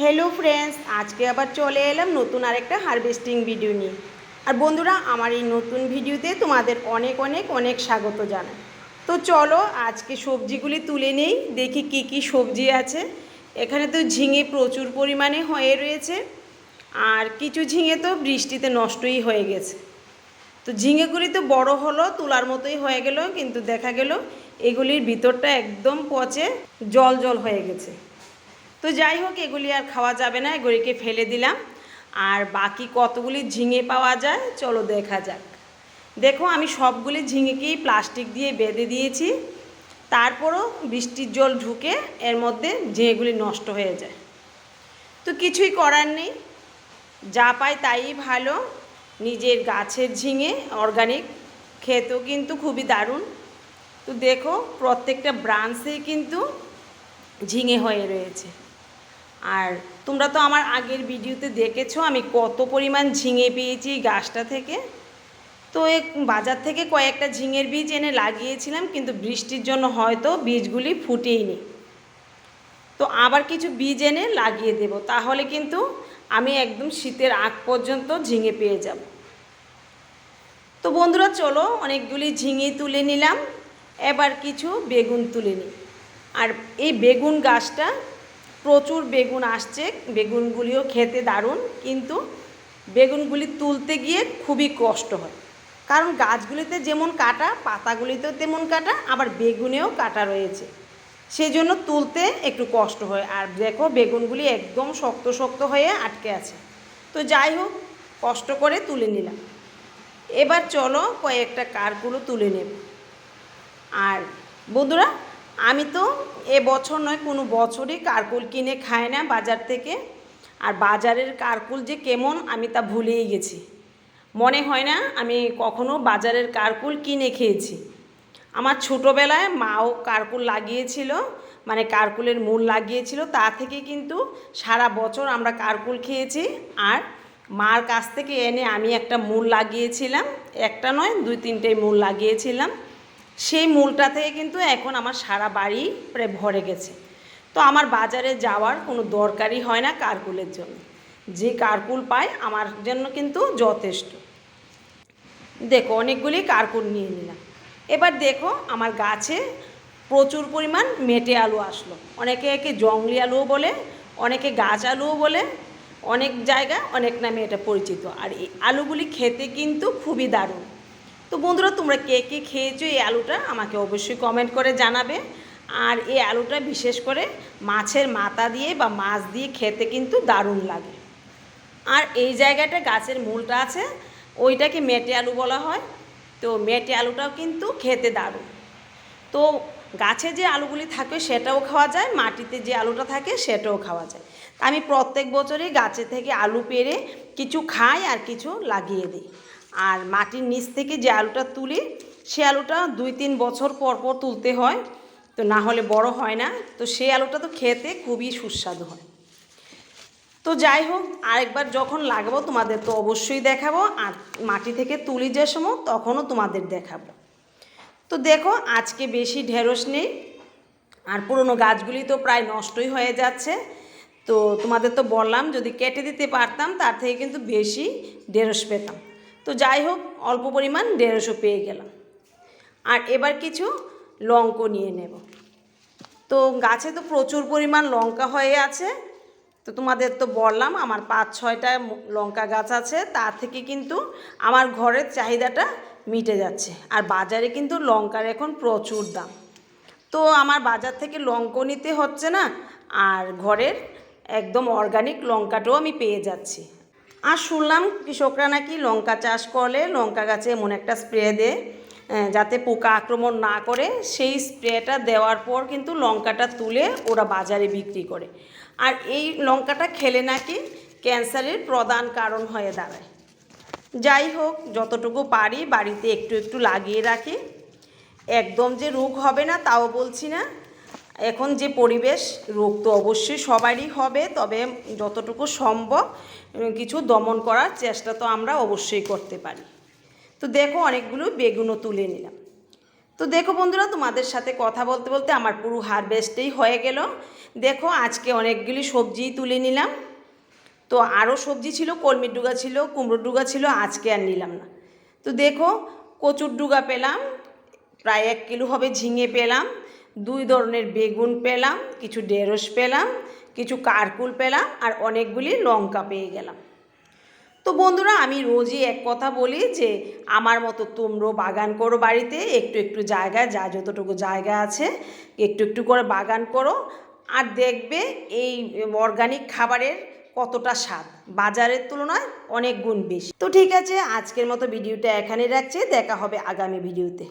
Hello friends আজকে আবার চলে এলাম নতুন আরেকটা হারভেস্টিং ভিডিও নিয়ে। আর বন্ধুরা, আমার এই নতুন ভিডিওতে তোমাদের অনেক অনেক অনেক স্বাগত জানাই। তো চলো, আজকে সবজিগুলি তুলে নেই, দেখি কি কি সবজি আছে। এখানে তো ঝিঙে প্রচুর পরিমাণে হয়ে রয়েছে, আর কিছু ঝিঙে তো বৃষ্টিতে নষ্টই হয়ে গেছে। তো ঝিঙেগুলি তো বড় হলো, তোলার মতোই হয়ে গেল, কিন্তু দেখা গেল এগুলির ভিতরটা একদম পচে, জল জল হয়ে গেছে। তো যাই হোক, এগুলি আর খাওয়া যাবে না, এগুলিকে ফেলে দিলাম। আর বাকি কতগুলি ঝিঙে পাওয়া যায়, চলো দেখা যাক। দেখো, আমি সবগুলি ঝিঙেকেই প্লাস্টিক দিয়ে বেঁধে দিয়েছি। তারপরও বৃষ্টির জল ঢুকে এর মধ্যে ঝিঙেগুলি নষ্ট হয়ে যায়। তো কিছুই করার নেই। যা পাই তাই ভালো। নিজের গাছের ঝিঙে অর্গানিক খেতেও কিন্তু খুবই দারুণ। তো দেখো, প্রত্যেকটা ব্রাঞ্চেই কিন্তু ঝিঙে হয়ে রয়েছে। আর তোমরা তো আমার আগের ভিডিওতে দেখেছ, আমি কত পরিমাণ ঝিঙে পেয়েছি গাছটা থেকে। তো এক বাজার থেকে কয়েকটা ঝিঙের বীজ এনে লাগিয়েছিলাম, কিন্তু বৃষ্টির জন্য হয়তো বীজগুলি ফুটেইনি। তো আবার কিছু বীজ এনে লাগিয়ে দেব, তাহলে কিন্তু আমি একদম শীতের আগ পর্যন্ত ঝিঙে পেয়ে যাব। তো বন্ধুরা, চলো অনেকগুলি ঝিঙে তুলে নিলাম, এবার কিছু বেগুন তুলে নিই। আর এই বেগুন গাছটা প্রচুর বেগুন আসছে। বেগুনগুলিও খেতে দারুণ, কিন্তু বেগুনগুলি তুলতে গিয়ে খুবই কষ্ট হয়। কারণ গাছগুলিতে যেমন কাটা, পাতাগুলিতেও তেমন কাটা, আবার বেগুনেও কাটা রয়েছে। সেই জন্য তুলতে একটু কষ্ট হয়। আর দেখো, বেগুনগুলি একদম শক্ত শক্ত হয়ে আটকে আছে। তো যাই হোক, কষ্ট করে তুলে নিলাম। এবার চলো কয়েকটা কারগুলো তুলে নেব। আর বন্ধুরা আমি তো এ বছর নয়, কোনো বছরই কারকুল কিনে খাই না বাজার থেকে। আর বাজারের কারকুল যে কেমন, আমি তা ভুলেই গেছি। মনে হয় না আমি কখনো বাজারের কারকুল কিনে খেয়েছি। আমার ছোটোবেলায় মাও কারকুল লাগিয়েছিল মানে কারকুলের মূল লাগিয়েছিল, তা থেকে কিন্তু সারা বছর আমরা কারকুল খেয়েছি। আর মার কাছ থেকে এনে আমি একটা মূল লাগিয়েছিলাম, একটা নয়, দুই তিনটে মূল লাগিয়েছিলাম। সেই মূলটা থেকে কিন্তু এখন আমার সারা বাড়ি প্রায় ভরে গেছে। তো আমার বাজারে যাওয়ার কোনো দরকারই হয় না কারকুলের জন্য। যে কারকুল পাই আমার জন্য কিন্তু যথেষ্ট। দেখো, অনেকগুলি কারকুল নিয়ে নিলাম। এবার দেখো, আমার গাছে প্রচুর পরিমাণ মেটে আলু আসলো। অনেকে একে জংলি আলুও বলে, অনেকে গাছ আলুও বলে, অনেক জায়গা অনেক নামে এটা পরিচিত। আর এই আলুগুলি খেতে কিন্তু খুবই দারুণ। তো বন্ধুরা, তোমরা কে কে খেয়েছো এই আলুটা আমাকে অবশ্যই কমেন্ট করে জানাবে। আর এই আলুটা বিশেষ করে মাছের মাথা দিয়ে বা মাছ দিয়ে খেতে কিন্তু দারুণ লাগে। আর এই জায়গাটা গাছের মূলটা আছে, ওইটাকে মেটে আলু বলা হয়। তো মেটে আলুটাও কিন্তু খেতে দারুণ। তো গাছে যে আলুগুলি থাকে সেটাও খাওয়া যায়, মাটিতে যে আলুটা থাকে সেটাও খাওয়া যায়। আমি প্রত্যেক বছরই গাছে থেকে আলু পেরে কিছু খাই আর কিছু লাগিয়ে দিই। আর মাটির নিচ থেকে যে আলুটা তুলি, সে আলুটা দুই তিন বছর পর পর তুলতে হয়। তো না হলে বড় হয় না। তো সেই আলুটা তো খেতে খুবই সুস্বাদু হয়। তো যাই হোক, আরেকবার যখন লাগাবো তোমাদের তো অবশ্যই দেখাবো। আর মাটি থেকে তুলি যে সময় তখনও তোমাদের দেখাবো। তো দেখো, আজকে বেশি ঢেঁড়স নেই। আর পুরনো গাছগুলি তো প্রায় নষ্টই হয়ে যাচ্ছে। তো তোমাদের তো বললাম, যদি কেটে দিতে পারতাম, তার থেকে কিন্তু বেশি ঢেঁড়স পেতাম। তো যাই হোক, অল্প পরিমাণ দেড়শো পেয়ে গেলাম। আর এবার কিছু লঙ্ক নিয়ে নেব। তো গাছে তো প্রচুর পরিমাণ লঙ্কা হয়ে আছে। তো তোমাদের তো বললাম, আমার পাঁচ ছয়টা লঙ্কা গাছ আছে তার থেকে কিন্তু আমার ঘরের চাহিদাটা মিটে যাচ্ছে। আর বাজারে কিন্তু লঙ্কার এখন প্রচুর দাম। তো আমার বাজার থেকে লঙ্কা নিতে হচ্ছে না, আর ঘরের একদম অর্গানিক লঙ্কাটাও আমি পেয়ে যাচ্ছি। আর শুনলাম কৃষকরা নাকি লঙ্কা চাষ করলে লঙ্কা গাছে এমন একটা স্প্রে দেয় যাতে পোকা আক্রমণ না করে। সেই স্প্রেটা দেওয়ার পর কিন্তু লঙ্কাটা তুলে ওরা বাজারে বিক্রি করে। আর এই লঙ্কাটা খেলে নাকি ক্যান্সারের প্রধান কারণ হয়ে দাঁড়ায়। যাই হোক, যতটুকু পারি বাড়িতে একটু একটু লাগিয়ে রাখি। একদম যে রোগ হবে না, তাও বলছি না। এখন যে পরিবেশ, রোগ তো অবশ্যই সবারই হবে, তবে যতটুকু সম্ভব কিছু দমন করার চেষ্টা তো আমরা অবশ্যই করতে পারি। তো দেখো, অনেকগুলো বেগুনও তুলে নিলাম। তো দেখো বন্ধুরা, তোমাদের সাথে কথা বলতে বলতে আমার পুরো হারভেস্টেই হয়ে গেল। দেখো, আজকে অনেকগুলি সবজিই তুলে নিলাম। তো আরও সবজি ছিল, কলমির ডুগা ছিল, কুমড়োর ডুগা ছিল, আজকে আর নিলাম না। তো দেখো, কচুর ডুগা পেলাম, প্রায় এক কিলো হবে ঝিঙে পেলাম। দুই ধরনের বেগুন পেলাম, কিছু ঢেঁড়স পেলাম, কিছু কারকুল পেলাম আর অনেকগুলি লঙ্কা পেয়ে গেলাম। তো বন্ধুরা, আমি রোজই এক কথা বলি যে, আমার মতো তোমরাও বাগান করো বাড়িতে, একটু একটু জায়গায়, যা যতটুকু জায়গা আছে, একটু একটু করে বাগান করো আর দেখবে এই অর্গানিক খাবারের কতটা স্বাদ। বাজারের তুলনায় অনেক গুণ বেশি। তো ঠিক আছে, আজকের মতো ভিডিওটা এখানে রাখছি, দেখা হবে আগামী ভিডিওতে।